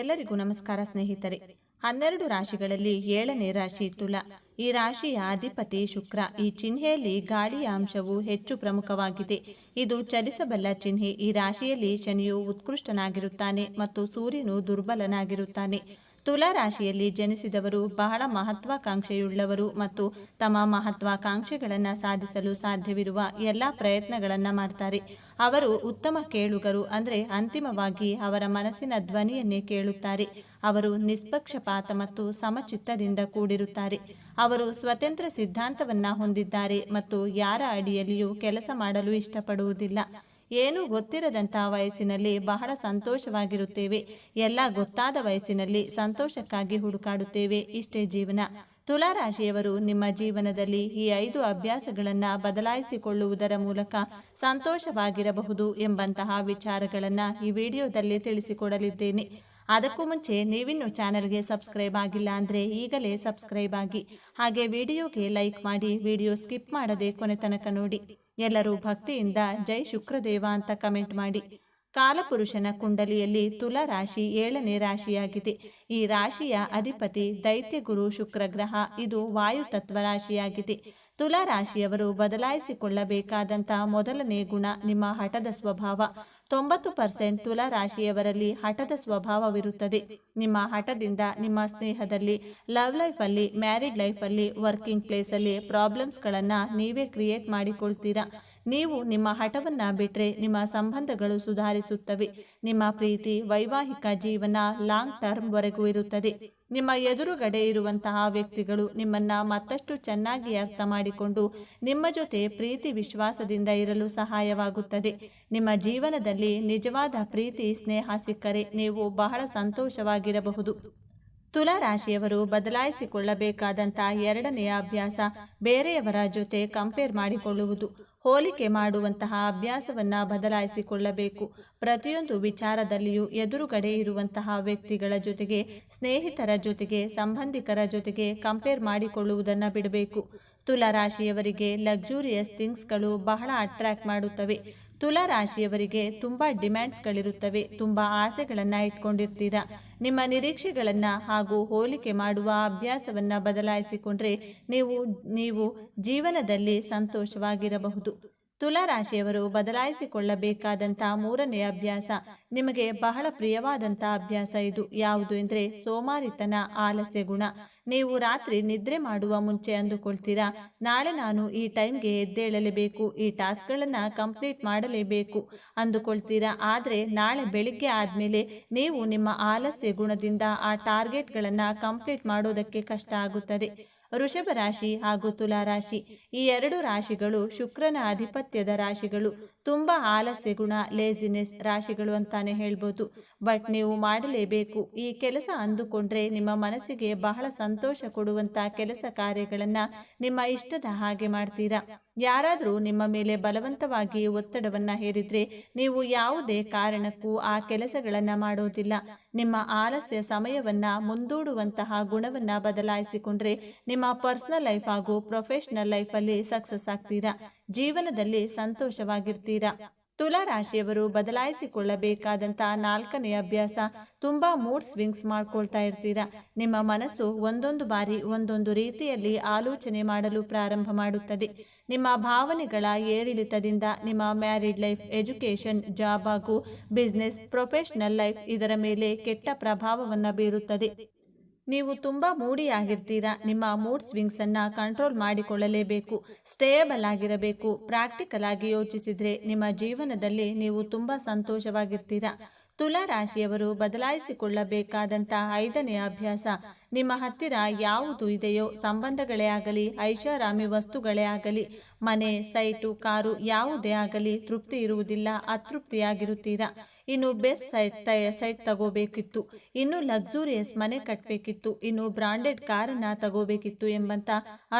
ಎಲ್ಲರಿಗೂ ನಮಸ್ಕಾರ ಸ್ನೇಹಿತರೆ. ಹನ್ನೆರಡು ರಾಶಿಗಳಲ್ಲಿ ಏಳನೇ ರಾಶಿ ತುಲ. ಈ ರಾಶಿಯ ಅಧಿಪತಿ ಶುಕ್ರ. ಈ ಚಿಹ್ನೆಯಲ್ಲಿ ಗಾಳಿಯ ಅಂಶವು ಹೆಚ್ಚು ಪ್ರಮುಖವಾಗಿದೆ. ಇದು ಚಲಿಸಬಲ್ಲ ಚಿಹ್ನೆ. ಈ ರಾಶಿಯಲ್ಲಿ ಶನಿಯು ಉತ್ಕೃಷ್ಟನಾಗಿರುತ್ತಾನೆ ಮತ್ತು ಸೂರ್ಯನು ದುರ್ಬಲನಾಗಿರುತ್ತಾನೆ. ತುಲಾ ರಾಶಿಯಲ್ಲಿ ಜನಿಸಿದವರು ಬಹಳ ಮಹತ್ವಾಕಾಂಕ್ಷೆಯುಳ್ಳವರು ಮತ್ತು ತಮ್ಮ ಮಹತ್ವಾಕಾಂಕ್ಷೆಗಳನ್ನು ಸಾಧಿಸಲು ಸಾಧ್ಯವಿರುವ ಎಲ್ಲ ಪ್ರಯತ್ನಗಳನ್ನು ಮಾಡ್ತಾರೆ. ಅವರು ಉತ್ತಮ ಕೇಳುಗರು ಅಂದರೆ ಅಂತಿಮವಾಗಿ ಅವರ ಮನಸ್ಸಿನ ಧ್ವನಿಯನ್ನೇ ಕೇಳುತ್ತಾರೆ. ಅವರು ನಿಷ್ಪಕ್ಷಪಾತ ಮತ್ತು ಸಮಚಿತ್ತದಿಂದ ಕೂಡಿರುತ್ತಾರೆ. ಅವರು ಸ್ವತಂತ್ರ ಸಿದ್ಧಾಂತವನ್ನು ಹೊಂದಿದ್ದಾರೆ ಮತ್ತು ಯಾರ ಅಡಿಯಲ್ಲಿಯೂ ಕೆಲಸ ಮಾಡಲು ಇಷ್ಟಪಡುವುದಿಲ್ಲ. ಏನು ಗೊತ್ತಿರದಂತಹ ವಯಸ್ಸಿನಲ್ಲಿ ಬಹಳ ಸಂತೋಷವಾಗಿರುತ್ತೇವೆ. ಎಲ್ಲ ಗೊತ್ತಾದ ವಯಸ್ಸಿನಲ್ಲಿ ಸಂತೋಷಕ್ಕಾಗಿ ಹುಡುಕಾಡುತ್ತೇವೆ. ಇಷ್ಟೇ ಜೀವನ. ತುಲಾರಾಶಿಯವರು ನಿಮ್ಮ ಜೀವನದಲ್ಲಿ ಈ ಐದು ಅಭ್ಯಾಸಗಳನ್ನು ಬದಲಾಯಿಸಿಕೊಳ್ಳುವುದರ ಮೂಲಕ ಸಂತೋಷವಾಗಿರಬಹುದು ಎಂಬಂತಹ ವಿಚಾರಗಳನ್ನು ಈ ವಿಡಿಯೋದಲ್ಲಿ ತಿಳಿಸಿಕೊಡಲಿದ್ದೇನೆ. ಅದಕ್ಕೂ ಮುಂಚೆ ನೀವಿನ್ನು ಚಾನೆಲ್ಗೆ ಸಬ್ಸ್ಕ್ರೈಬ್ ಆಗಿಲ್ಲ ಅಂದರೆ ಈಗಲೇ ಸಬ್ಸ್ಕ್ರೈಬ್ ಆಗಿ. ಹಾಗೆ ವಿಡಿಯೋಗೆ ಲೈಕ್ ಮಾಡಿ, ವಿಡಿಯೋ ಸ್ಕಿಪ್ ಮಾಡದೆ ಕೊನೆ ತನಕ ನೋಡಿ. ಎಲ್ಲರೂ ಭಕ್ತಿಯಿಂದ ಜೈ ಶುಕ್ರದೇವ ಅಂತ ಕಮೆಂಟ್ ಮಾಡಿ. ಕಾಲಪುರುಷನ ಕುಂಡಲಿಯಲ್ಲಿ ತುಲಾ ರಾಶಿ ಏಳನೇ ರಾಶಿಯಾಗಿದೆ. ಈ ರಾಶಿಯ ಅಧಿಪತಿ ದೈತ್ಯ ಗುರು ಶುಕ್ರ ಗ್ರಹ ಇದು ವಾಯು ತತ್ವ ರಾಶಿಯಾಗಿದೆ. ತುಲಾ ರಾಶಿಯವರು ಬದಲಾಯಿಸಿಕೊಳ್ಳಬೇಕಾದಂತಹ ಮೊದಲನೇ ಗುಣ ನಿಮ್ಮ ಹಠದ ಸ್ವಭಾವ. ತೊಂಬತ್ತು ಪರ್ಸೆಂಟ್ ತುಲಾ ರಾಶಿಯವರಲ್ಲಿ ಹಠದ ಸ್ವಭಾವವಿರುತ್ತದೆ. ನಿಮ್ಮ ಹಠದಿಂದ ನಿಮ್ಮ ಸ್ನೇಹದಲ್ಲಿ, ಲವ್ ಲೈಫಲ್ಲಿ, ಮ್ಯಾರಿಡ್ ಲೈಫಲ್ಲಿ, ವರ್ಕಿಂಗ್ ಪ್ಲೇಸಲ್ಲಿ ಪ್ರಾಬ್ಲಮ್ಸ್ಗಳನ್ನು ನೀವೇ ಕ್ರಿಯೇಟ್ ಮಾಡಿಕೊಳ್ತೀರಾ? ನೀವು ನಿಮ್ಮ ಹಠವನ್ನು ಬಿಟ್ಟರೆ ನಿಮ್ಮ ಸಂಬಂಧಗಳು ಸುಧಾರಿಸುತ್ತವೆ. ನಿಮ್ಮ ಪ್ರೀತಿ ವೈವಾಹಿಕ ಜೀವನ ಲಾಂಗ್ ಟರ್ಮ್ವರೆಗೂ ಇರುತ್ತದೆ. ನಿಮ್ಮ ಎದುರುಗಡೆ ಇರುವಂತಹ ವ್ಯಕ್ತಿಗಳು ನಿಮ್ಮನ್ನ ಮತ್ತಷ್ಟು ಚೆನ್ನಾಗಿ ಅರ್ಥ ಮಾಡಿಕೊಂಡು ನಿಮ್ಮ ಜೊತೆ ಪ್ರೀತಿ ವಿಶ್ವಾಸದಿಂದ ಇರಲು ಸಹಾಯವಾಗುತ್ತದೆ. ನಿಮ್ಮ ಜೀವನದಲ್ಲಿ ನಿಜವಾದ ಪ್ರೀತಿ, ಸ್ನೇಹ ಸಿಕ್ಕರೆ ನೀವು ಬಹಳ ಸಂತೋಷವಾಗಿರಬಹುದು. ತುಲಾ ರಾಶಿಯವರು ಬದಲಾಯಿಸಿಕೊಳ್ಳಬೇಕಾದಂತಹ ಎರಡನೆಯ ಅಭ್ಯಾಸ ಬೇರೆಯವರ ಜೊತೆ ಕಂಪೇರ್ ಮಾಡಿಕೊಳ್ಳುವುದು. ಹೋಲಿಕೆ ಮಾಡುವಂತಹ ಅಭ್ಯಾಸವನ್ನ ಬದಲಾಯಿಸಿಕೊಳ್ಳಬೇಕು. ಪ್ರತಿಯೊಂದು ವಿಚಾರದಲ್ಲಿಯೂ ಎದುರುಗಡೆ ಇರುವಂತಹ ವ್ಯಕ್ತಿಗಳ ಜೊತೆಗೆ, ಸ್ನೇಹಿತರ ಜೊತೆಗೆ, ಸಂಬಂಧಿಕರ ಜೊತೆಗೆ ಕಂಪೇರ್ ಮಾಡಿಕೊಳ್ಳುವುದನ್ನು ಬಿಡಬೇಕು. ತುಲಾ ರಾಶಿಯವರಿಗೆ ಲಕ್ಸುರಿಯಸ್ ಥಿಂಗ್ಸ್ಗಳು ಬಹಳ ಅಟ್ರಾಕ್ಟ್ ಮಾಡುತ್ತವೆ. ತುಲಾ ರಾಶಿಯವರಿಗೆ ತುಂಬ ಡಿಮ್ಯಾಂಡ್ಸ್ಗಳಿರುತ್ತವೆ ತುಂಬ ಆಸೆಗಳನ್ನು ಇಟ್ಕೊಂಡಿರ್ತೀರಾ. ನಿಮ್ಮ ನಿರೀಕ್ಷೆಗಳನ್ನು ಹಾಗೂ ಹೋಲಿಕೆ ಮಾಡುವ ಅಭ್ಯಾಸವನ್ನು ಬದಲಾಯಿಸಿಕೊಂಡ್ರೆ ನೀವು ನೀವು ಜೀವನದಲ್ಲಿ ಸಂತೋಷವಾಗಿರಬಹುದು. ತುಲಾ ರಾಶಿಯವರು ಬದಲಾಯಿಸಿಕೊಳ್ಳಬೇಕಾದಂಥ ಮೂರನೇ ಅಭ್ಯಾಸ. ನಿಮಗೆ ಬಹಳ ಪ್ರಿಯವಾದಂಥ ಅಭ್ಯಾಸ ಇದು. ಯಾವುದು ಎಂದರೆ ಸೋಮಾರಿತನ, ಆಲಸ್ಯ ಗುಣ. ನೀವು ರಾತ್ರಿ ನಿದ್ರೆ ಮಾಡುವ ಮುಂಚೆ ಅಂದುಕೊಳ್ತೀರಾ? ನಾಳೆ ನಾನು ಈ ಟೈಮ್ಗೆ ಎದ್ದೇಳಲೇಬೇಕು. ಈ ಟಾಸ್ಕ್ಗಳನ್ನು ಕಂಪ್ಲೀಟ್ ಮಾಡಲೇಬೇಕು ಅಂದುಕೊಳ್ತೀರಾ? ಆದರೆ ನಾಳೆ ಬೆಳಿಗ್ಗೆ ಆದಮೇಲೆ ನೀವು ನಿಮ್ಮ ಆಲಸ್ಯ ಗುಣದಿಂದ ಆ ಟಾರ್ಗೆಟ್ಗಳನ್ನು ಕಂಪ್ಲೀಟ್ ಮಾಡೋದಕ್ಕೆ ಕಷ್ಟ ಆಗುತ್ತದೆ. ವೃಷಭ ರಾಶಿ ಹಾಗೂ ತುಲಾ ರಾಶಿ ಈ ಎರಡು ರಾಶಿಗಳು ಶುಕ್ರನ ಆಧಿಪತ್ಯದ ರಾಶಿಗಳು. ತುಂಬ ಆಲಸ್ಯ ಗುಣ ಲೇಜಿನೆಸ್ ರಾಶಿಗಳು ಅಂತಾನೆ ಹೇಳ್ಬೋದು. ಬಟ್ ನೀವು ಮಾಡಲೇಬೇಕು. ಈ ಕೆಲಸ ಅಂದುಕೊಂಡ್ರೆ ನಿಮ್ಮ ಮನಸ್ಸಿಗೆ ಬಹಳ ಸಂತೋಷ ಕೊಡುವಂತ ಕೆಲಸ ಕಾರ್ಯಗಳನ್ನು ನಿಮ್ಮ ಇಷ್ಟದ ಹಾಗೆ ಮಾಡ್ತೀರಾ. ಯಾರಾದರೂ ನಿಮ್ಮ ಮೇಲೆ ಬಲವಂತವಾಗಿ ಒತ್ತಡವನ್ನ ಹೇರಿದ್ರೆ ನೀವು ಯಾವುದೇ ಕಾರಣಕ್ಕೂ ಆ ಕೆಲಸಗಳನ್ನ ಮಾಡೋದಿಲ್ಲ. ನಿಮ್ಮ ಆಲಸ್ಯ ಸಮಯವನ್ನ ಮುಂದೂಡುವಂತಹ ಗುಣವನ್ನ ಬದಲಾಯಿಸಿಕೊಂಡ್ರೆ ನಿಮ್ಮ ಪರ್ಸನಲ್ ಲೈಫ್ ಹಾಗೂ ಪ್ರೊಫೆಷನಲ್ ಲೈಫಲ್ಲಿ ಸಕ್ಸಸ್ ಆಗ್ತೀರಾ? ಜೀವನದಲ್ಲಿ ಸಂತೋಷವಾಗಿರ್ತೀರಾ? ತುಲಾ ರಾಶಿಯವರು ಬದಲಾಯಿಸಿಕೊಳ್ಳಬೇಕಾದಂತಹ ನಾಲ್ಕನೇ ಅಭ್ಯಾಸ ತುಂಬಾ ಮೂಡ್ ಸ್ವಿಂಗ್ಸ್ ಮಾಡ್ಕೊಳ್ತಾ ಇರ್ತೀರಾ. ನಿಮ್ಮ ಮನಸ್ಸು ಒಂದೊಂದು ಬಾರಿ ಒಂದೊಂದು ರೀತಿಯಲ್ಲಿ ಆಲೋಚನೆ ಮಾಡಲು ಪ್ರಾರಂಭ ಮಾಡುತ್ತದೆ. ನಿಮ್ಮ ಭಾವನೆಗಳ ಏರಿಳಿತದಿಂದ ನಿಮ್ಮ ಮ್ಯಾರಿಡ್ ಲೈಫ್ ಎಜುಕೇಷನ್ ಜಾಬ್ ಹಾಗೂ ಬಿಸ್ನೆಸ್ ಪ್ರೊಫೆಷನಲ್ ಲೈಫ್ ಇದರ ಮೇಲೆ ಕೆಟ್ಟ ಪ್ರಭಾವವನ್ನು ಬೀರುತ್ತದೆ. ನೀವು ತುಂಬ ಮೂಡಿಯಾಗಿರ್ತೀರಾ ನಿಮ್ಮ ಮೂಡ್ ಸ್ವಿಂಗ್ಸ್ ಅನ್ನ ಕಂಟ್ರೋಲ್ ಮಾಡಿಕೊಳ್ಳಲೇಬೇಕು. ಸ್ಟೇಯಬಲ್ ಆಗಿರಬೇಕು. ಪ್ರಾಕ್ಟಿಕಲ್ ಆಗಿ ಯೋಚಿಸಿದ್ರೆ ನಿಮ್ಮ ಜೀವನದಲ್ಲಿ ನೀವು ತುಂಬ ಸಂತೋಷವಾಗಿರ್ತೀರಾ. ತುಲಾ ರಾಶಿಯವರು ಬದಲಾಯಿಸಿಕೊಳ್ಳಬೇಕಾದಂಥ ಐದನೇ ಅಭ್ಯಾಸ ನಿಮ್ಮ ಹತ್ತಿರ ಯಾವುದು ಇದೆಯೋ ಸಂಬಂಧಗಳೇ ಆಗಲಿ, ಐಷಾರಾಮಿ ವಸ್ತುಗಳೇ ಆಗಲಿ, ಮನೆ, ಸೈಟು, ಕಾರು ಯಾವುದೇ ಆಗಲಿ ತೃಪ್ತಿ ಇರುವುದಿಲ್ಲ, ಅತೃಪ್ತಿಯಾಗಿರುತ್ತೀರಾ? ಇನ್ನು ಬೆಸ್ಟ್ ಸೈಟ್ ಸೈಟ್ ತಗೋಬೇಕಿತ್ತು. ಇನ್ನು ಲಕ್ಸುರಿಯಸ್ ಮನೆ ಕಟ್ಟಬೇಕಿತ್ತು ಇನ್ನು ಬ್ರಾಂಡೆಡ್ ಕಾರನ್ನ ತಗೋಬೇಕಿತ್ತು ಎಂಬಂತ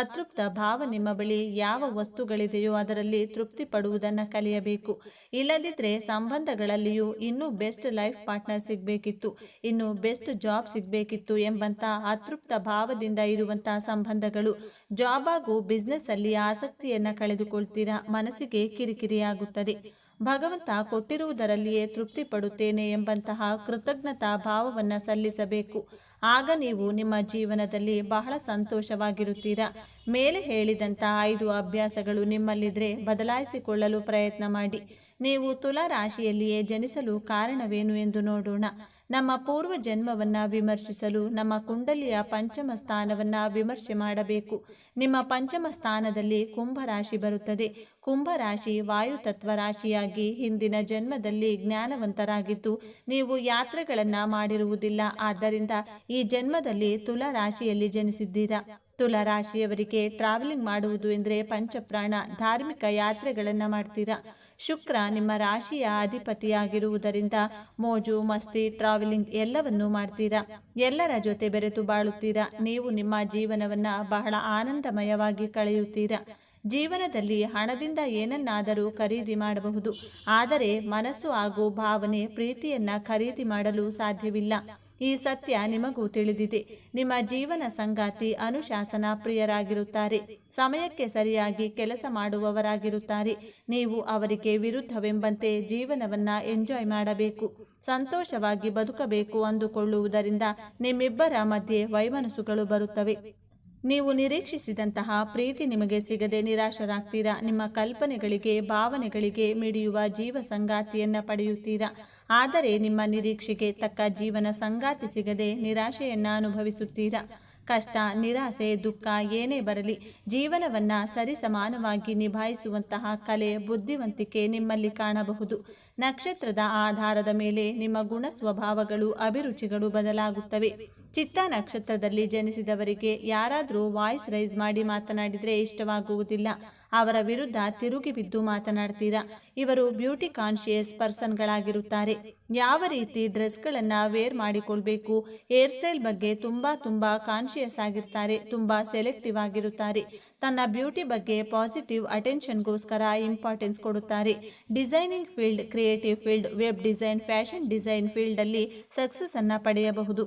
ಅತೃಪ್ತ ಭಾವ ನಿಮ್ಮ ಬಳಿ ಯಾವ ವಸ್ತುಗಳಿದೆಯೋ ಅದರಲ್ಲಿ ತೃಪ್ತಿ ಪಡುವುದನ್ನು ಕಲಿಯಬೇಕು. ಇಲ್ಲದಿದ್ದರೆ ಸಂಬಂಧಗಳಲ್ಲಿಯೂ ಇನ್ನೂ ಬೆಸ್ಟ್ ಲೈಫ್ ಪಾರ್ಟ್ನರ್ ಸಿಗಬೇಕಿತ್ತು. ಇನ್ನು ಬೆಸ್ಟ್ ಜಾಬ್ ಸಿಗಬೇಕಿತ್ತು ಎಂಬಂತ ಅತೃಪ್ತ ಭಾವದಿಂದ ಇರುವಂತಹ ಸಂಬಂಧಗಳು. ಜಾಬ್ ಹಾಗೂ ಬಿಸ್ನೆಸ್ ಅಲ್ಲಿ ಆಸಕ್ತಿಯನ್ನ ಕಳೆದುಕೊಳ್ತೀರಾ? ಮನಸ್ಸಿಗೆ ಕಿರಿಕಿರಿಯಾಗುತ್ತದೆ. ಭಗವಂತ ಕೊಟ್ಟಿರುವುದರಲ್ಲಿಯೇ ತೃಪ್ತಿ ಪಡುತ್ತೇನೆ ಎಂಬಂತಹ ಕೃತಜ್ಞತಾ ಭಾವವನ್ನು ಸಲ್ಲಿಸಬೇಕು. ಆಗ ನೀವು ನಿಮ್ಮ ಜೀವನದಲ್ಲಿ ಬಹಳ ಸಂತೋಷವಾಗಿರುತ್ತೀರಾ? ಮೇಲೆ ಹೇಳಿದಂತಹ ಐದು ಅಭ್ಯಾಸಗಳು ನಿಮ್ಮಲ್ಲಿದ್ರೆ ಬದಲಾಯಿಸಿಕೊಳ್ಳಲು ಪ್ರಯತ್ನ ಮಾಡಿ. ನೀವು ತುಲಾ ರಾಶಿಯಲ್ಲಿಯೇ ಜನಿಸಲು ಕಾರಣವೇನು ಎಂದು ನೋಡೋಣ. ನಮ್ಮ ಪೂರ್ವ ಜನ್ಮವನ್ನು ವಿಮರ್ಶಿಸಲು, ನಮ್ಮ ಕುಂಡಲಿಯ ಪಂಚಮ ಸ್ಥಾನವನ್ನು ವಿಮರ್ಶೆ ಮಾಡಬೇಕು. ನಿಮ್ಮ ಪಂಚಮ ಸ್ಥಾನದಲ್ಲಿ ಕುಂಭರಾಶಿ ಬರುತ್ತದೆ. ಕುಂಭರಾಶಿ ವಾಯುತತ್ವ ರಾಶಿಯಾಗಿ ಹಿಂದಿನ ಜನ್ಮದಲ್ಲಿ ಜ್ಞಾನವಂತರಾಗಿದ್ದು, ನೀವು ಯಾತ್ರೆಗಳನ್ನು ಮಾಡಿರುವುದಿಲ್ಲ. ಆದ್ದರಿಂದ ಈ ಜನ್ಮದಲ್ಲಿ ತುಲಾ ರಾಶಿಯಲ್ಲಿ ಜನಿಸಿದ್ದೀರಾ? ತುಲಾ ರಾಶಿಯವರಿಗೆ ಟ್ರಾವೆಲಿಂಗ್ ಮಾಡುವುದು ಎಂದರೆ ಪಂಚಪ್ರಾಣ, ಧಾರ್ಮಿಕ ಯಾತ್ರೆಗಳನ್ನು ಮಾಡ್ತೀರಾ? ಶುಕ್ರ ನಿಮ್ಮ ರಾಶಿಯ ಅಧಿಪತಿಯಾಗಿರುವುದರಿಂದ ಮೋಜು, ಮಸ್ತಿ ಟ್ರಾವೆಲಿಂಗ್ ಎಲ್ಲವನ್ನೂ ಮಾಡ್ತೀರಾ? ಎಲ್ಲರ ಜೊತೆ ಬೆರೆತು ಬಾಳುತ್ತೀರಾ? ನೀವು ನಿಮ್ಮ ಜೀವನವನ್ನು ಬಹಳ ಆನಂದಮಯವಾಗಿ ಕಳೆಯುತ್ತೀರಾ? ಜೀವನದಲ್ಲಿ ಹಣದಿಂದ ಏನನ್ನಾದರೂ ಖರೀದಿ ಮಾಡಬಹುದು. ಆದರೆ ಮನಸ್ಸು ಹಾಗೂ ಭಾವನೆ ಪ್ರೀತಿಯನ್ನ ಖರೀದಿ ಮಾಡಲು ಸಾಧ್ಯವಿಲ್ಲ. ಈ ಸತ್ಯ ನಿಮಗೂ ತಿಳಿದಿದೆ. ನಿಮ್ಮ ಜೀವನ ಸಂಗಾತಿ ಅನುಶಾಸನ ಪ್ರಿಯರಾಗಿರುತ್ತಾರೆ. ಸಮಯಕ್ಕೆ ಸರಿಯಾಗಿ ಕೆಲಸ ಮಾಡುವವರಾಗಿರುತ್ತಾರೆ. ನೀವು ಅವರಿಗೆ ವಿರುದ್ಧವೆಂಬಂತೆ ಜೀವನವನ್ನ ಎಂಜಾಯ್ ಮಾಡಬೇಕು. ಸಂತೋಷವಾಗಿ ಬದುಕಬೇಕು ಅಂದುಕೊಳ್ಳುವುದರಿಂದ ನಿಮ್ಮಿಬ್ಬರ ಮಧ್ಯೆ ವೈಮನಸ್ಸುಗಳು ಬರುತ್ತವೆ. ನೀವು ನಿರೀಕ್ಷಿಸಿದಂತಹ ಪ್ರೀತಿ ನಿಮಗೆ ಸಿಗದೆ ನಿರಾಶರಾಗ್ತೀರಾ? ನಿಮ್ಮ ಕಲ್ಪನೆಗಳಿಗೆ, ಭಾವನೆಗಳಿಗೆ ಮಿಡಿಯುವ ಜೀವ ಸಂಗಾತಿಯನ್ನು ಪಡೆಯುತ್ತೀರಾ? ಆದರೆ ನಿಮ್ಮ ನಿರೀಕ್ಷೆಗೆ ತಕ್ಕ ಜೀವನ ಸಂಗಾತಿ ಸಿಗದೆ ನಿರಾಶೆಯನ್ನ ಅನುಭವಿಸುತ್ತೀರಾ? ಕಷ್ಟ, ನಿರಾಸೆ, ದುಃಖ ಏನೇ ಬರಲಿ, ಜೀವನವನ್ನ ಸರಿಸಮಾನವಾಗಿ ನಿಭಾಯಿಸುವಂತಹ ಕಲೆ, ಬುದ್ಧಿವಂತಿಕೆ ನಿಮ್ಮಲ್ಲಿ ಕಾಣಬಹುದು. ನಕ್ಷತ್ರದ ಆಧಾರದ ಮೇಲೆ ನಿಮ್ಮ ಗುಣ ಸ್ವಭಾವಗಳು ಅಭಿರುಚಿಗಳು ಬದಲಾಗುತ್ತವೆ. ಚಿತ್ತ ನಕ್ಷತ್ರದಲ್ಲಿ ಜನಿಸಿದವರಿಗೆ ಯಾರಾದರೂ ವಾಯ್ಸ್ ರೈಸ್ ಮಾಡಿ ಮಾತನಾಡಿದರೆ ಇಷ್ಟವಾಗುವುದಿಲ್ಲ. ಅವರ ವಿರುದ್ಧ ತಿರುಗಿ ಬಿದ್ದು ಮಾತನಾಡ್ತೀರಾ? ಇವರು ಬ್ಯೂಟಿ ಕಾನ್ಶಿಯಸ್ ಪರ್ಸನ್ಗಳಾಗಿರುತ್ತಾರೆ. ಯಾವ ರೀತಿ ಡ್ರೆಸ್ಗಳನ್ನು ವೇರ್ ಮಾಡಿಕೊಳ್ಬೇಕು? ಹೇರ್ ಸ್ಟೈಲ್ ಬಗ್ಗೆ ತುಂಬ ತುಂಬ ಕಾನ್ಶಿಯಸ್ ಆಗಿರ್ತಾರೆ, ತುಂಬ ಸೆಲೆಕ್ಟಿವ್ ಆಗಿರುತ್ತಾರೆ. ತನ್ನ ಬ್ಯೂಟಿ ಬಗ್ಗೆ ಪಾಸಿಟಿವ್ ಅಟೆನ್ಷನ್ಗೋಸ್ಕರ ಇಂಪಾರ್ಟೆನ್ಸ್ ಕೊಡುತ್ತಾರೆ. Designing field creative field web design fashion design ಫೀಲ್ಡಲ್ಲಿ ಸಕ್ಸಸ್ ಅನ್ನು ಪಡೆಯಬಹುದು.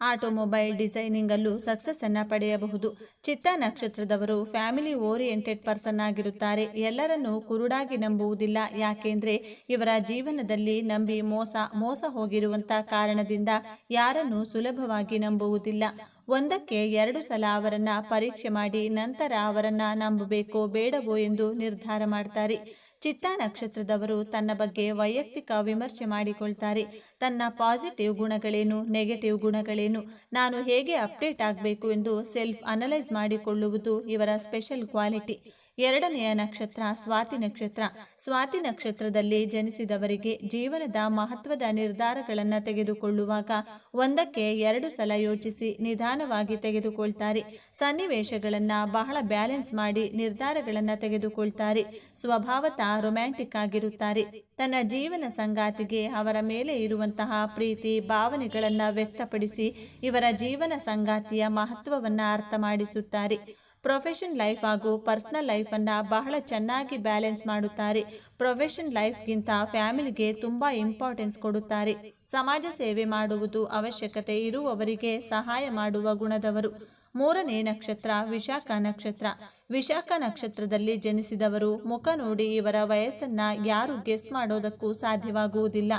ಆಟೋಮೊಬೈಲ್ ಡಿಸೈನಿಂಗ್ ಅಲ್ಲೂ ಸಕ್ಸಸ್ ಅನ್ನ ಪಡೆಯಬಹುದು. ಚಿತ್ತ ನಕ್ಷತ್ರದವರು ಫ್ಯಾಮಿಲಿ ಓರಿಯೆಂಟೆಡ್ ಪರ್ಸನ್ ಆಗಿರುತ್ತಾರೆ. ಎಲ್ಲರನ್ನೂ ಕುರುಡಾಗಿ ನಂಬುವುದಿಲ್ಲ. ಯಾಕೆಂದರೆ ಇವರ ಜೀವನದಲ್ಲಿ ನಂಬಿ ಮೋಸ ಮೋಸ ಹೋಗಿರುವಂಥ ಕಾರಣದಿಂದ ಯಾರನ್ನು ಸುಲಭವಾಗಿ ನಂಬುವುದಿಲ್ಲ. ಒಂದಕ್ಕೆ ಎರಡು ಸಲ ಅವರನ್ನ ಪರೀಕ್ಷೆ ಮಾಡಿ ನಂತರ ಅವರನ್ನ ನಂಬಬೇಕೋ ಬೇಡವೋ ಎಂದು ನಿರ್ಧಾರ ಮಾಡ್ತಾರೆ. ಚಿತ್ತ ನಕ್ಷತ್ರದವರು ತನ್ನ ಬಗ್ಗೆ ವೈಯಕ್ತಿಕ ವಿಮರ್ಶೆ ಮಾಡಿಕೊಳ್ತಾರೆ. ತನ್ನ ಪಾಸಿಟಿವ್ ಗುಣಗಳೇನು, ನೆಗೆಟಿವ್ ಗುಣಗಳೇನು, ನಾನು ಹೇಗೆ ಅಪ್ಡೇಟ್ ಆಗಬೇಕು ಎಂದು ಸೆಲ್ಫ್ ಅನಲೈಸ್ ಮಾಡಿಕೊಳ್ಳುವುದು ಇವರ ಸ್ಪೆಷಲ್ ಕ್ವಾಲಿಟಿ. ಎರಡನೆಯ ನಕ್ಷತ್ರ ಸ್ವಾತಿ ನಕ್ಷತ್ರ. ಸ್ವಾತಿ ನಕ್ಷತ್ರದಲ್ಲಿ ಜನಿಸಿದವರಿಗೆ ಜೀವನದ ಮಹತ್ವದ ನಿರ್ಧಾರಗಳನ್ನು ತೆಗೆದುಕೊಳ್ಳುವಾಗ ಒಂದಕ್ಕೆ ಎರಡು ಸಲ ಯೋಚಿಸಿ ನಿಧಾನವಾಗಿ ತೆಗೆದುಕೊಳ್ತಾರೆ. ಸನ್ನಿವೇಶಗಳನ್ನು ಬಹಳ ಬ್ಯಾಲೆನ್ಸ್ ಮಾಡಿ ನಿರ್ಧಾರಗಳನ್ನು ತೆಗೆದುಕೊಳ್ತಾರೆ. ಸ್ವಭಾವತ ರೊಮ್ಯಾಂಟಿಕ್ ಆಗಿರುತ್ತಾರೆ. ತನ್ನ ಜೀವನ ಸಂಗಾತಿಗೆ ಅವರ ಮೇಲೆ ಇರುವಂತಹ ಪ್ರೀತಿ, ಭಾವನೆಗಳನ್ನು ವ್ಯಕ್ತಪಡಿಸಿ ಇವರ ಜೀವನ ಸಂಗಾತಿಯ ಮಹತ್ವವನ್ನು ಅರ್ಥ ಮಾಡಿಸುತ್ತಾರೆ. ಪ್ರೊಫೆಷನ್ ಲೈಫ್ ಹಾಗೂ ಪರ್ಸನಲ್ ಲೈಫನ್ನು ಬಹಳ ಚೆನ್ನಾಗಿ ಬ್ಯಾಲೆನ್ಸ್ ಮಾಡುತ್ತಾರೆ. ಪ್ರೊಫೆಷನ್ ಲೈಫ್ಗಿಂತ ಫ್ಯಾಮಿಲಿಗೆ ತುಂಬ ಇಂಪಾರ್ಟೆನ್ಸ್ ಕೊಡುತ್ತಾರೆ. ಸಮಾಜ ಸೇವೆ ಮಾಡುವುದು ಅವಶ್ಯಕತೆ ಇರುವವರಿಗೆ ಸಹಾಯ ಮಾಡುವ ಗುಣದವರು. ಮೂರನೇ ನಕ್ಷತ್ರ ವಿಶಾಖ ನಕ್ಷತ್ರ. ವಿಶಾಖ ನಕ್ಷತ್ರದಲ್ಲಿ ಜನಿಸಿದವರು ಮುಖ ನೋಡಿ ಇವರ ವಯಸ್ಸನ್ನ ಯಾರು ಗೆಸ್ ಮಾಡೋದಕ್ಕೂ ಸಾಧ್ಯವಾಗುವುದಿಲ್ಲ.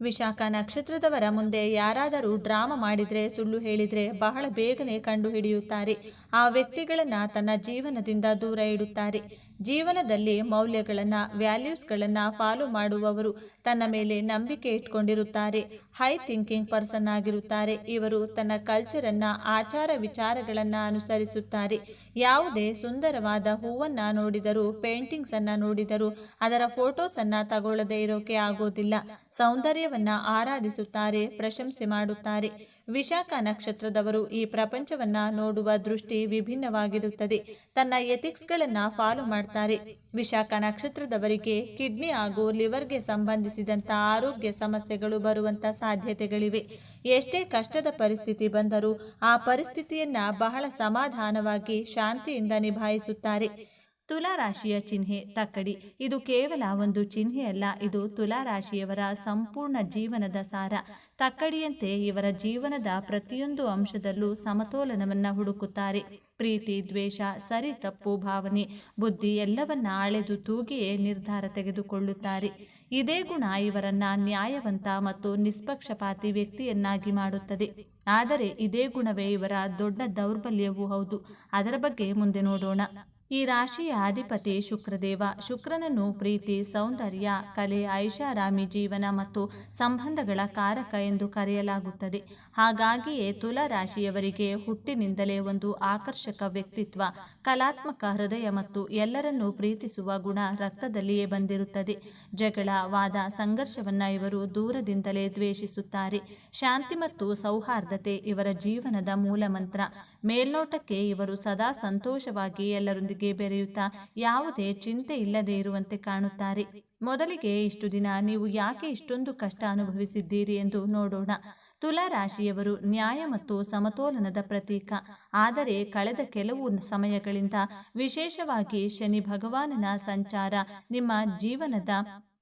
ವಿಶಾಖ ನಕ್ಷತ್ರದವರ ಮುಂದೆ ಯಾರಾದರೂ ಡ್ರಾಮಾ ಮಾಡಿದರೆ, ಸುಳ್ಳು ಹೇಳಿದರೆ ಬಹಳ ಬೇಗನೆ ಕಂಡುಹಿಡಿಯುತ್ತಾರೆ ಆ ವ್ಯಕ್ತಿಗಳನ್ನು ತನ್ನ ಜೀವನದಿಂದ ದೂರ ಇಡುತ್ತಾರೆ. ಜೀವನದಲ್ಲಿ ಮೌಲ್ಯಗಳನ್ನು ವ್ಯಾಲ್ಯೂಸ್ಗಳನ್ನು ಫಾಲೋ ಮಾಡುವವರು ತನ್ನ ಮೇಲೆ ನಂಬಿಕೆ ಇಟ್ಕೊಂಡಿರುತ್ತಾರೆ. ಹೈ ಥಿಂಕಿಂಗ್ ಪರ್ಸನ್ ಆಗಿರುತ್ತಾರೆ. ಇವರು ತನ್ನ ಕಲ್ಚರನ್ನು ಆಚಾರ ವಿಚಾರಗಳನ್ನು ಅನುಸರಿಸುತ್ತಾರೆ. ಯಾವುದೇ ಸುಂದರವಾದ ಹೂವನ್ನು ನೋಡಿದರೂ ಪೇಂಟಿಂಗ್ಸನ್ನು ನೋಡಿದರೂ, ಅದರ ಫೋಟೋಸನ್ನು ತಗೊಳ್ಳದೇ ಇರೋಕೆ ಆಗೋದಿಲ್ಲ. ಸೌಂದರ್ಯವನ್ನು ಆರಾಧಿಸುತ್ತಾರೆ, ಪ್ರಶಂಸೆ ಮಾಡುತ್ತಾರೆ. ವಿಶಾಖ ನಕ್ಷತ್ರದವರು ಈ ಪ್ರಪಂಚವನ್ನ ನೋಡುವ ದೃಷ್ಟಿ ವಿಭಿನ್ನವಾಗಿರುತ್ತದೆ. ತನ್ನ ಎಥಿಕ್ಸ್ಗಳನ್ನು ಫಾಲೋ ಮಾಡ್ತಾರೆ. ವಿಶಾಖ ನಕ್ಷತ್ರದವರಿಗೆ ಕಿಡ್ನಿ ಹಾಗೂ ಲಿವರ್ಗೆ ಸಂಬಂಧಿಸಿದಂಥ ಆರೋಗ್ಯ ಸಮಸ್ಯೆಗಳು ಬರುವಂಥ ಸಾಧ್ಯತೆಗಳಿವೆ. ಎಷ್ಟೇ ಕಷ್ಟದ ಪರಿಸ್ಥಿತಿ ಬಂದರೂ ಆ ಪರಿಸ್ಥಿತಿಯನ್ನ ಬಹಳ ಸಮಾಧಾನವಾಗಿ, ಶಾಂತಿಯಿಂದ ನಿಭಾಯಿಸುತ್ತಾರೆ. ತುಲಾ ರಾಶಿಯ ಚಿಹ್ನೆ ತಕ್ಕಡಿ. ಇದು ಕೇವಲ ಒಂದು ಚಿಹ್ನೆಯಲ್ಲ ಇದು ತುಲಾ ರಾಶಿಯವರ ಸಂಪೂರ್ಣ ಜೀವನದ ಸಾರ. ತಕ್ಕಡಿಯಂತೆ ಇವರ ಜೀವನದ ಪ್ರತಿಯೊಂದು ಅಂಶದಲ್ಲೂ ಸಮತೋಲನವನ್ನು ಹುಡುಕುತ್ತಾರೆ. ಪ್ರೀತಿ, ದ್ವೇಷ, ಸರಿ ತಪ್ಪು ಭಾವನೆ, ಬುದ್ಧಿ ಎಲ್ಲವನ್ನ ಅಳೆದು ತೂಗಿಯೇ ನಿರ್ಧಾರ ತೆಗೆದುಕೊಳ್ಳುತ್ತಾರೆ. ಇದೇ ಗುಣ ಇವರನ್ನ ನ್ಯಾಯವಂತ ಮತ್ತು ನಿಷ್ಪಕ್ಷಪಾತಿ ವ್ಯಕ್ತಿಯನ್ನಾಗಿ ಮಾಡುತ್ತದೆ. ಆದರೆ ಇದೇ ಗುಣವೇ ಇವರ ದೊಡ್ಡ ದೌರ್ಬಲ್ಯವೂ ಹೌದು. ಅದರ ಬಗ್ಗೆ ಮುಂದೆ ನೋಡೋಣ. ಈ ರಾಶಿಯ ಅಧಿಪತಿ ಶುಕ್ರದೇವ, ಶುಕ್ರನನ್ನು ಪ್ರೀತಿ, ಸೌಂದರ್ಯ, ಕಲೆ, ಐಷಾರಾಮಿ ಜೀವನ ಮತ್ತು ಸಂಬಂಧಗಳ ಕಾರಕ ಎಂದು ಕರೆಯಲಾಗುತ್ತದೆ. ಹಾಗಾಗಿಯೇ ತುಲಾ ರಾಶಿಯವರಿಗೆ ಹುಟ್ಟಿನಿಂದಲೇ ಒಂದು ಆಕರ್ಷಕ ವ್ಯಕ್ತಿತ್ವ, ಕಲಾತ್ಮಕ ಹೃದಯ ಮತ್ತು ಎಲ್ಲರನ್ನೂ ಪ್ರೀತಿಸುವ ಗುಣ ರಕ್ತದಲ್ಲಿಯೇ ಬಂದಿರುತ್ತದೆ. ಜಗಳ, ವಾದ, ಸಂಘರ್ಷವನ್ನ ಇವರು ದೂರದಿಂದಲೇ ದ್ವೇಷಿಸುತ್ತಾರೆ. ಶಾಂತಿ ಮತ್ತು ಸೌಹಾರ್ದತೆ ಇವರ ಜೀವನದ ಮೂಲ ಮಂತ್ರ ಮೇಲ್ನೋಟಕ್ಕೆ ಇವರು ಸದಾ ಸಂತೋಷವಾಗಿ ಎಲ್ಲರೊಂದಿಗೆ ಬೆರೆಯುತ್ತಾ ಯಾವುದೇ ಚಿಂತೆ ಇಲ್ಲದೆ ಇರುವಂತೆ ಕಾಣುತ್ತಾರೆ. ಮೊದಲಿಗೆ ಇಷ್ಟು ದಿನ ನೀವು ಯಾಕೆ ಇಷ್ಟೊಂದು ಕಷ್ಟ ಅನುಭವಿಸಿದ್ದೀರಿ ಎಂದು ನೋಡೋಣ. ತುಲಾ ರಾಶಿಯವರು ನ್ಯಾಯ ಮತ್ತು ಸಮತೋಲನದ ಪ್ರತೀಕ. ಆದರೆ ಕಳೆದ ಕೆಲವು ಸಮಯಗಳಿಂದ ವಿಶೇಷವಾಗಿ ಶನಿ ಭಗವಾನನ ಸಂಚಾರ ನಿಮ್ಮ ಜೀವನದ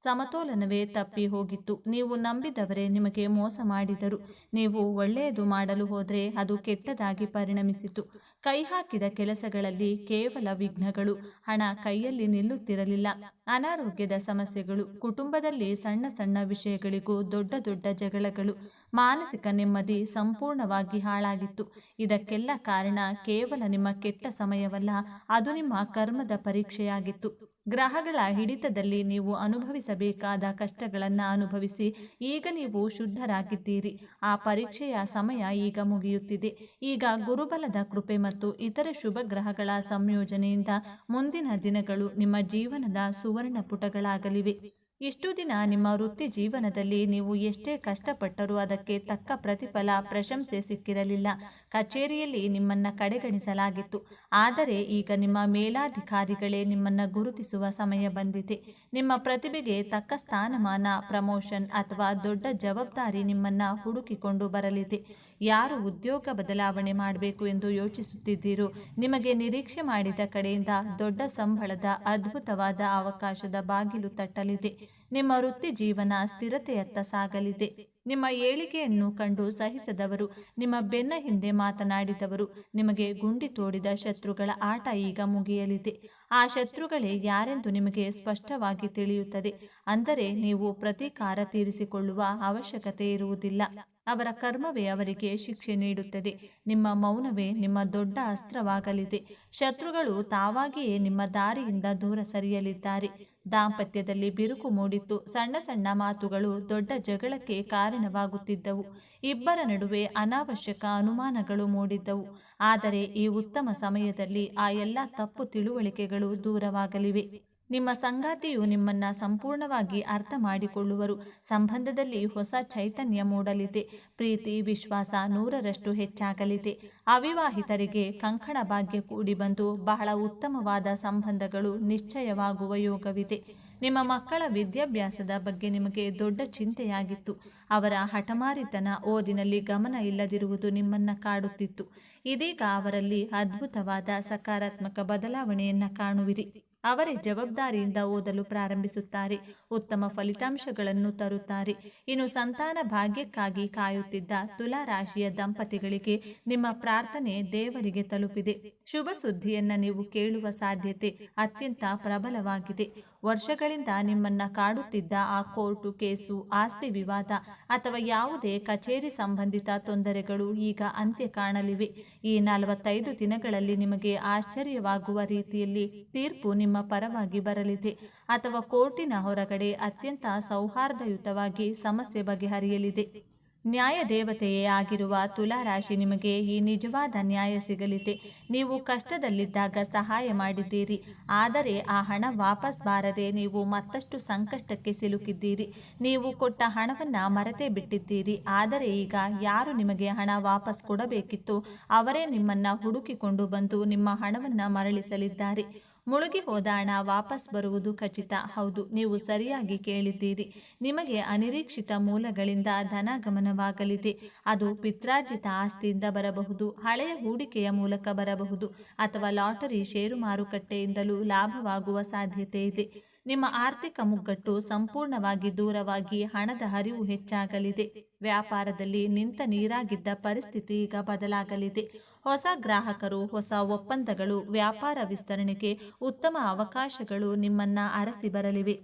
ಸಮತೋಲನವೇ ತಪ್ಪಿ ಹೋಗಿತ್ತು. ನೀವು ನಂಬಿದವರೇ ನಿಮಗೆ ಮೋಸ ಮಾಡಿದರು. ನೀವು ಒಳ್ಳೆಯದು ಮಾಡಲು ಹೋದರೆ ಅದು ಕೆಟ್ಟದಾಗಿ ಪರಿಣಮಿಸಿತು. ಕೈ ಹಾಕಿದ ಕೆಲಸಗಳಲ್ಲಿ ಕೇವಲ ವಿಘ್ನಗಳು, ಹಣ ಕೈಯಲ್ಲಿ ನಿಲ್ಲುತ್ತಿರಲಿಲ್ಲ. ಅನಾರೋಗ್ಯದ ಸಮಸ್ಯೆಗಳು, ಕುಟುಂಬದಲ್ಲಿ ಸಣ್ಣ ಸಣ್ಣ ವಿಷಯಗಳಿಗೂ ದೊಡ್ಡ ದೊಡ್ಡ ಜಗಳಗಳು, ಮಾನಸಿಕ ನೆಮ್ಮದಿ ಸಂಪೂರ್ಣವಾಗಿ ಹಾಳಾಗಿತ್ತು. ಇದಕ್ಕೆಲ್ಲ ಕಾರಣ ಕೇವಲ ನಿಮ್ಮ ಕೆಟ್ಟ ಸಮಯವಲ್ಲ, ಅದು ನಿಮ್ಮ ಕರ್ಮದ ಪರೀಕ್ಷೆಯಾಗಿತ್ತು. ಗ್ರಹಗಳ ಹಿಡಿತದಲ್ಲಿ ನೀವು ಅನುಭವಿಸಬೇಕಾದ ಕಷ್ಟಗಳನ್ನು ಅನುಭವಿಸಿ, ಈಗ ನೀವು ಶುದ್ಧರಾಗಿದ್ದೀರಿ. ಆ ಪರೀಕ್ಷೆಯ ಸಮಯ ಈಗ ಮುಗಿಯುತ್ತಿದೆ. ಈಗ ಗುರುಬಲದ ಕೃಪೆ ಮತ್ತು ಇತರ ಶುಭ ಗ್ರಹಗಳ ಸಂಯೋಜನೆಯಿಂದ ಮುಂದಿನ ದಿನಗಳು ನಿಮ್ಮ ಜೀವನದ ಸುವರ್ಣ ಪುಟಗಳಾಗಲಿವೆ. ಇಷ್ಟು ದಿನ ನಿಮ್ಮ ವೃತ್ತಿ ಜೀವನದಲ್ಲಿ ನೀವು ಎಷ್ಟೇ ಕಷ್ಟಪಟ್ಟರೂ ಅದಕ್ಕೆ ತಕ್ಕ ಪ್ರತಿಫಲ ಪ್ರಶಂಸೆ ಸಿಕ್ಕಿರಲಿಲ್ಲ. ಕಚೇರಿಯಲ್ಲಿ ನಿಮ್ಮನ್ನ ಕಡೆಗಣಿಸಲಾಗಿತ್ತು. ಆದರೆ ಈಗ ನಿಮ್ಮ ಮೇಲಾಧಿಕಾರಿಗಳೇ ನಿಮ್ಮನ್ನ ಗುರುತಿಸುವ ಸಮಯ ಬಂದಿದೆ. ನಿಮ್ಮ ಪ್ರತಿಭೆಗೆ ತಕ್ಕ ಸ್ಥಾನಮಾನ, ಪ್ರಮೋಷನ್ ಅಥವಾ ದೊಡ್ಡ ಜವಾಬ್ದಾರಿ ನಿಮ್ಮನ್ನ ಹುಡುಕಿಕೊಂಡು ಬರಲಿದೆ. ಯಾರು ಉದ್ಯೋಗ ಬದಲಾವಣೆ ಮಾಡಬೇಕು ಎಂದು ಯೋಚಿಸುತ್ತಿದ್ದೀರೋ, ನಿಮಗೆ ನಿರೀಕ್ಷೆ ಮಾಡಿದ ಕಡೆಯಿಂದ ದೊಡ್ಡ ಸಂಬಳದ ಅದ್ಭುತವಾದ ಅವಕಾಶದ ಬಾಗಿಲು ತಟ್ಟಲಿದೆ. ನಿಮ್ಮ ವೃತ್ತಿ ಜೀವನ ಸ್ಥಿರತೆಯತ್ತ ಸಾಗಲಿದೆ. ನಿಮ್ಮ ಏಳಿಗೆಯನ್ನು ಕಂಡು ಸಹಿಸದವರು, ನಿಮ್ಮ ಬೆನ್ನ ಹಿಂದೆ ಮಾತನಾಡಿದವರು, ನಿಮಗೆ ಗುಂಡಿ ತೋಡಿದ ಶತ್ರುಗಳ ಆಟ ಈಗ ಮುಗಿಯಲಿದೆ. ಆ ಶತ್ರುಗಳೇ ಯಾರೆಂದು ನಿಮಗೆ ಸ್ಪಷ್ಟವಾಗಿ ತಿಳಿಯುತ್ತದೆ. ಅಂದರೆ ನೀವು ಪ್ರತೀಕಾರ ತೀರಿಸಿಕೊಳ್ಳುವ ಅವಶ್ಯಕತೆ ಇರುವುದಿಲ್ಲ. ಅವರ ಕರ್ಮವೇ ಅವರಿಗೆ ಶಿಕ್ಷೆ ನೀಡುತ್ತದೆ. ನಿಮ್ಮ ಮೌನವೇ ನಿಮ್ಮ ದೊಡ್ಡ ಅಸ್ತ್ರವಾಗಲಿದೆ. ಶತ್ರುಗಳು ತಾವಾಗಿಯೇ ನಿಮ್ಮ ದಾರಿಯಿಂದ ದೂರ ಸರಿಯಲಿದ್ದಾರೆ. ದಾಂಪತ್ಯದಲ್ಲಿ ಬಿರುಕು ಮೂಡಿತ್ತು ಸಣ್ಣ ಸಣ್ಣ ಮಾತುಗಳು ದೊಡ್ಡ ಜಗಳಕ್ಕೆ ಕಾರಣವಾಗುತ್ತಿದ್ದವು. ಇಬ್ಬರ ನಡುವೆ ಅನಾವಶ್ಯಕ ಅನುಮಾನಗಳು ಮೂಡಿದ್ದವು. ಆದರೆ ಈ ಉತ್ತಮ ಸಮಯದಲ್ಲಿ ಆ ಎಲ್ಲ ತಪ್ಪು ತಿಳುವಳಿಕೆಗಳು ದೂರವಾಗಲಿವೆ. ನಿಮ್ಮ ಸಂಗಾತಿಯು ನಿಮ್ಮನ್ನ ಸಂಪೂರ್ಣವಾಗಿ ಅರ್ಥ ಮಾಡಿಕೊಳ್ಳುವರು ಸಂಬಂಧದಲ್ಲಿ ಹೊಸ ಚೈತನ್ಯ ಮೂಡಲಿದೆ. ಪ್ರೀತಿ, ವಿಶ್ವಾಸ ನೂರರಷ್ಟು ಹೆಚ್ಚಾಗಲಿದೆ. ಅವಿವಾಹಿತರಿಗೆ ಕಂಕಣ ಭಾಗ್ಯ ಕೂಡಿ ಬಂದು ಬಹಳ ಉತ್ತಮವಾದ ಸಂಬಂಧಗಳು ನಿಶ್ಚಯವಾಗುವ ಯೋಗವಿದೆ. ನಿಮ್ಮ ಮಕ್ಕಳ ವಿದ್ಯಾಭ್ಯಾಸದ ಬಗ್ಗೆ ನಿಮಗೆ ದೊಡ್ಡ ಚಿಂತೆಯಾಗಿತ್ತು. ಅವರ ಹಠಮಾರಿತನ ಓದಿನಲ್ಲಿ ಗಮನ ಇಲ್ಲದಿರುವುದು ನಿಮ್ಮನ್ನ ಕಾಡುತ್ತಿತ್ತು. ಇದೀಗ ಅವರಲ್ಲಿ ಅದ್ಭುತವಾದ ಸಕಾರಾತ್ಮಕ ಬದಲಾವಣೆಯನ್ನ ಕಾಣುವಿರಿ. ಅವರೇ ಜವಾಬ್ದಾರಿಯಿಂದ ಓದಲು ಪ್ರಾರಂಭಿಸುತ್ತಾರೆ, ಉತ್ತಮ ಫಲಿತಾಂಶಗಳನ್ನು ತರುತ್ತಾರೆ. ಇನ್ನು ಸಂತಾನ ಭಾಗ್ಯಕ್ಕಾಗಿ ಕಾಯುತ್ತಿದ್ದ ತುಲಾ ರಾಶಿಯ ದಂಪತಿಗಳಿಗೆ ನಿಮ್ಮ ಪ್ರಾರ್ಥನೆ ದೇವರಿಗೆ ತಲುಪಿದೆ. ಶುಭ ಸುದ್ದಿಯನ್ನ ನೀವು ಕೇಳುವ ಸಾಧ್ಯತೆ ಅತ್ಯಂತ ಪ್ರಬಲವಾಗಿದೆ. ವರ್ಷಗಳಿಂದ ನಿಮ್ಮನ್ನ ಕಾಡುತ್ತಿದ್ದ ಆ ಕೋರ್ಟು ಕೇಸು, ಆಸ್ತಿ ವಿವಾದ ಅಥವಾ ಯಾವುದೇ ಕಚೇರಿ ಸಂಬಂಧಿತ ತೊಂದರೆಗಳು ಈಗ ಅಂತ್ಯ ಕಾಣಲಿವೆ. ಈ ನಲವತ್ತೈದು ದಿನಗಳಲ್ಲಿ ನಿಮಗೆ ಆಶ್ಚರ್ಯವಾಗುವ ರೀತಿಯಲ್ಲಿ ತೀರ್ಪು ನಿಮ್ಮ ಪರವಾಗಿ ಬರಲಿದೆ. ಅಥವಾ ಕೋರ್ಟಿನ ಹೊರಗಡೆ ಅತ್ಯಂತ ಸೌಹಾರ್ದಯುತವಾಗಿ ಸಮಸ್ಯೆ ಬಗೆಹರಿಯಲಿದೆ. ನ್ಯಾಯ ದೇವತೆಯೇ ಆಗಿರುವ ತುಲಾರಾಶಿ ನಿಮಗೆ ಈ ನಿಜವಾದ ನ್ಯಾಯ ಸಿಗಲಿದೆ. ನೀವು ಕಷ್ಟದಲ್ಲಿದ್ದಾಗ ಸಹಾಯ ಮಾಡಿದ್ದೀರಿ. ಆದರೆ ಆ ಹಣ ವಾಪಸ್ ಬಾರದೆ ನೀವು ಮತ್ತಷ್ಟು ಸಂಕಷ್ಟಕ್ಕೆ ಸಿಲುಕಿದ್ದೀರಿ. ನೀವು ಕೊಟ್ಟ ಹಣವನ್ನು ಮರೆತೇ ಬಿಟ್ಟಿದ್ದೀರಿ. ಆದರೆ ಈಗ ಯಾರು ನಿಮಗೆ ಹಣ ವಾಪಸ್ ಕೊಡಬೇಕಿತ್ತು ಅವರೇ ನಿಮ್ಮನ್ನು ಹುಡುಕಿಕೊಂಡು ಬಂದು ನಿಮ್ಮ ಹಣವನ್ನು ಮರಳಿಸಲಿದ್ದಾರೆ. ಮುಳುಗಿ ಹೋದ ಹಣ ವಾಪಸ್ ಬರುವುದು ಖಚಿತ. ಹೌದು, ನೀವು ಸರಿಯಾಗಿ ಕೇಳಿದ್ದೀರಿ. ನಿಮಗೆ ಅನಿರೀಕ್ಷಿತ ಮೂಲಗಳಿಂದ ಧನಗಮನವಾಗಲಿದೆ. ಅದು ಪಿತ್ರಾರ್ಜಿತ ಆಸ್ತಿಯಿಂದ ಬರಬಹುದು, ಹಳೆಯ ಹೂಡಿಕೆಯ ಮೂಲಕ ಬರಬಹುದು, ಅಥವಾ ಲಾಟರಿ ಷೇರು ಮಾರುಕಟ್ಟೆಯಿಂದಲೂ ಲಾಭವಾಗುವ ಸಾಧ್ಯತೆ ಇದೆ. ನಿಮ್ಮ ಆರ್ಥಿಕ ಮುಗ್ಗಟ್ಟು ಸಂಪೂರ್ಣವಾಗಿ ದೂರವಾಗಿ ಹಣದ ಹರಿವು ಹೆಚ್ಚಾಗಲಿದೆ. ವ್ಯಾಪಾರದಲ್ಲಿ ನಿಂತ ನೀರಾಗಿದ್ದ ಪರಿಸ್ಥಿತಿ ಈಗ ಬದಲಾಗಲಿದೆ. ಹೊಸ ಗ್ರಾಹಕರು, ಹೊಸ ಒಪ್ಪಂದಗಳು, ವ್ಯಾಪಾರ ವಿಸ್ತರಣೆಗೆ ಉತ್ತಮ ಅವಕಾಶಗಳು ನಿಮ್ಮನ್ನ ಅರಸಿ ಬರಲಿವೆ.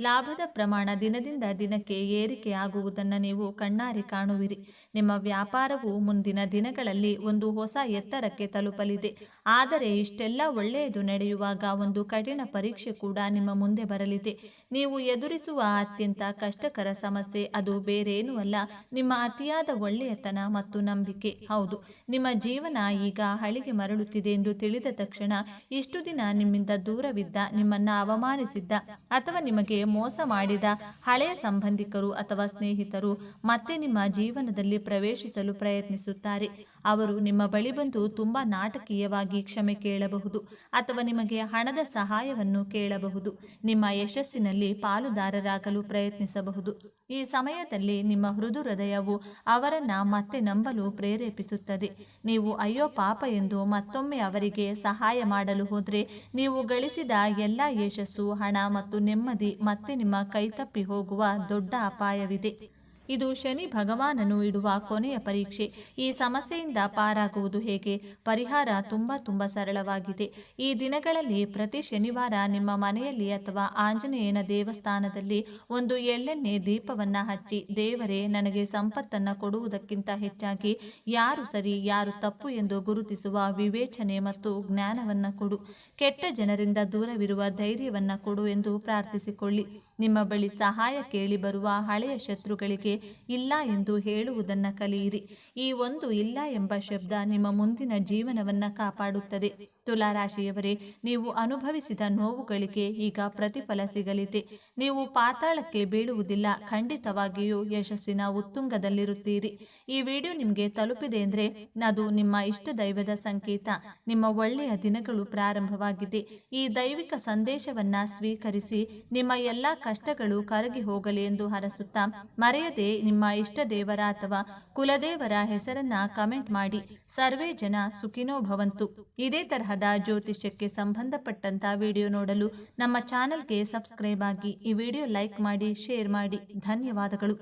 ಲಾಭದ ಪ್ರಮಾಣ ದಿನದಿಂದ ದಿನಕ್ಕೆ ಏರಿಕೆಯಾಗುವುದನ್ನು ನೀವು ಕಣ್ಣಾರೆ ಕಾಣುವಿರಿ. ನಿಮ್ಮ ವ್ಯಾಪಾರವು ಮುಂದಿನ ದಿನಗಳಲ್ಲಿ ಒಂದು ಹೊಸ ಎತ್ತರಕ್ಕೆ ತಲುಪಲಿದೆ. ಆದರೆ ಇಷ್ಟೆಲ್ಲ ಒಳ್ಳೆಯದು ನಡೆಯುವಾಗ ಒಂದು ಕಠಿಣ ಪರೀಕ್ಷೆ ಕೂಡ ನಿಮ್ಮ ಮುಂದೆ ಬರಲಿದೆ. ನೀವು ಎದುರಿಸುವ ಅತ್ಯಂತ ಕಷ್ಟಕರ ಸಮಸ್ಯೆ ಅದು ಬೇರೇನೂ ಅಲ್ಲ, ನಿಮ್ಮ ಅತಿಯಾದ ಒಳ್ಳೆಯತನ ಮತ್ತು ನಂಬಿಕೆ. ಹೌದು, ನಿಮ್ಮ ಜೀವನ ಈಗ ಹಳಿಗೆ ಮರಳುತ್ತಿದೆ ಎಂದು ತಿಳಿದ ತಕ್ಷಣ ಇಷ್ಟು ದಿನ ನಿಮ್ಮಿಂದ ದೂರವಿದ್ದ, ನಿಮ್ಮನ್ನ ಅವಮಾನಿಸಿದ್ದ ಅಥವಾ ನಿಮಗೆ ಮೋಸ ಮಾಡಿದ ಹಳೆಯ ಸಂಬಂಧಿಕರು ಅಥವಾ ಸ್ನೇಹಿತರು ಮತ್ತೆ ನಿಮ್ಮ ಜೀವನದಲ್ಲಿ ಪ್ರವೇಶಿಸಲು ಪ್ರಯತ್ನಿಸುತ್ತಾರೆ. ಅವರು ನಿಮ್ಮ ಬಳಿ ಬಂದು ತುಂಬಾ ನಾಟಕೀಯವಾಗಿ ಕ್ಷಮೆ ಕೇಳಬಹುದು ಅಥವಾ ನಿಮಗೆ ಹಣದ ಸಹಾಯವನ್ನು ಕೇಳಬಹುದು. ನಿಮ್ಮ ಯಶಸ್ಸಿನಲ್ಲಿ ಪಾಲುದಾರರಾಗಲು ಪ್ರಯತ್ನಿಸಬಹುದು. ಈ ಸಮಯದಲ್ಲಿ ನಿಮ್ಮ ಹೃದು ಹೃದಯವು ಅವರನ್ನ ಮತ್ತೆ ನಂಬಲು ಪ್ರೇರೇಪಿಸುತ್ತದೆ. ನೀವು ಅಯ್ಯೋ ಪಾಪ ಎಂದು ಮತ್ತೊಮ್ಮೆ ಅವರಿಗೆ ಸಹಾಯ ಮಾಡಲು ಹೋದ್ರೆ ನೀವು ಗಳಿಸಿದ ಎಲ್ಲ ಯಶಸ್ಸು, ಹಣ ಮತ್ತು ನೆಮ್ಮದಿ ಮತ್ತೆ ನಿಮ್ಮ ಕೈತಪ್ಪಿ ಹೋಗುವ ದೊಡ್ಡ ಅಪಾಯವಿದೆ. ಇದು ಶನಿ ಭಗವಾನನು ಇಡುವ ಕೊನೆಯ ಪರೀಕ್ಷೆ. ಈ ಸಮಸ್ಯೆಯಿಂದ ಪಾರಾಗುವುದು ಹೇಗೆ? ಪರಿಹಾರ ತುಂಬ ತುಂಬ ಸರಳವಾಗಿದೆ. ಈ ದಿನಗಳಲ್ಲಿ ಪ್ರತಿ ಶನಿವಾರ ನಿಮ್ಮ ಮನೆಯಲ್ಲಿ ಅಥವಾ ಆಂಜನೇಯನ ದೇವಸ್ಥಾನದಲ್ಲಿ ಒಂದು ಎಳ್ಳೆಣ್ಣೆ ದೀಪವನ್ನ ಹಚ್ಚಿ, ದೇವರೇ, ನನಗೆ ಸಂಪತ್ತನ್ನು ಕೊಡುವುದಕ್ಕಿಂತ ಹೆಚ್ಚಾಗಿ ಯಾರು ಸರಿ, ಯಾರು ತಪ್ಪು ಎಂದು ಗುರುತಿಸುವ ವಿವೇಚನೆ ಮತ್ತು ಜ್ಞಾನವನ್ನು ಕೊಡು. ಕೆಟ್ಟ ಜನರಿಂದ ದೂರವಿರುವ ಧೈರ್ಯವನ್ನು ಕೊಡು ಎಂದು ಪ್ರಾರ್ಥಿಸಿಕೊಳ್ಳಿ. ನಿಮ್ಮ ಬಳಿ ಸಹಾಯ ಕೇಳಿ ಬರುವ ಹಳೆಯ ಶತ್ರುಗಳಿಗೆ ಇಲ್ಲ ಎಂದು ಹೇಳುವುದನ್ನು ಕಲಿಯಿರಿ. ಈ ಒಂದು ಇಲ್ಲ ಎಂಬ ಶಬ್ದ ನಿಮ್ಮ ಮುಂದಿನ ಜೀವನವನ್ನ ಕಾಪಾಡುತ್ತದೆ. ತುಲಾರಾಶಿಯವರೇ, ನೀವು ಅನುಭವಿಸಿದ ನೋವುಗಳಿಗೆ ಈಗ ಪ್ರತಿಫಲ ಸಿಗಲಿದೆ. ನೀವು ಪಾತಾಳಕ್ಕೆ ಬೀಳುವುದಿಲ್ಲ. ಖಂಡಿತವಾಗಿಯೂ ಯಶಸ್ಸಿನ ಉತ್ತುಂಗದಲ್ಲಿರುತ್ತೀರಿ. ಈ ವಿಡಿಯೋ ನಿಮಗೆ ತಲುಪಿದೆ ಅಂದರೆ ಅದು ನಿಮ್ಮ ಇಷ್ಟ ದೈವದ ಸಂಕೇತ. ನಿಮ್ಮ ಒಳ್ಳೆಯ ದಿನಗಳು ಪ್ರಾರಂಭವಾಗಿದೆ. ಈ ದೈವಿಕ ಸಂದೇಶವನ್ನ ಸ್ವೀಕರಿಸಿ ನಿಮ್ಮ ಎಲ್ಲ ಕಷ್ಟಗಳು ಕರಗಿ ಹೋಗಲಿ ಎಂದು ಹರಸುತ್ತಾ, ಮರೆಯದೆ ನಿಮ್ಮ ಇಷ್ಟ ದೇವರ ಅಥವಾ ಕುಲದೇವರ ಹೆಸರನ್ನ ಕಮೆಂಟ್ ಮಾಡಿ. ಸರ್ವೇ ಜನ ಸುಖಿನೋ ಭವಂತು. ಇದೇ ತರಹದ ಜ್ಯೋತಿಷ್ಯಕ್ಕೆ ಸಂಬಂಧಪಟ್ಟಂತ ವಿಡಿಯೋ ನೋಡಲು ನಮ್ಮ ಚಾನಲ್ಗೆ ಸಬ್ಸ್ಕ್ರೈಬ್ ಆಗಿ ಈ ವಿಡಿಯೋ ಲೈಕ್ ಮಾಡಿ, ಶೇರ್ ಮಾಡಿ. ಧನ್ಯವಾದಗಳು.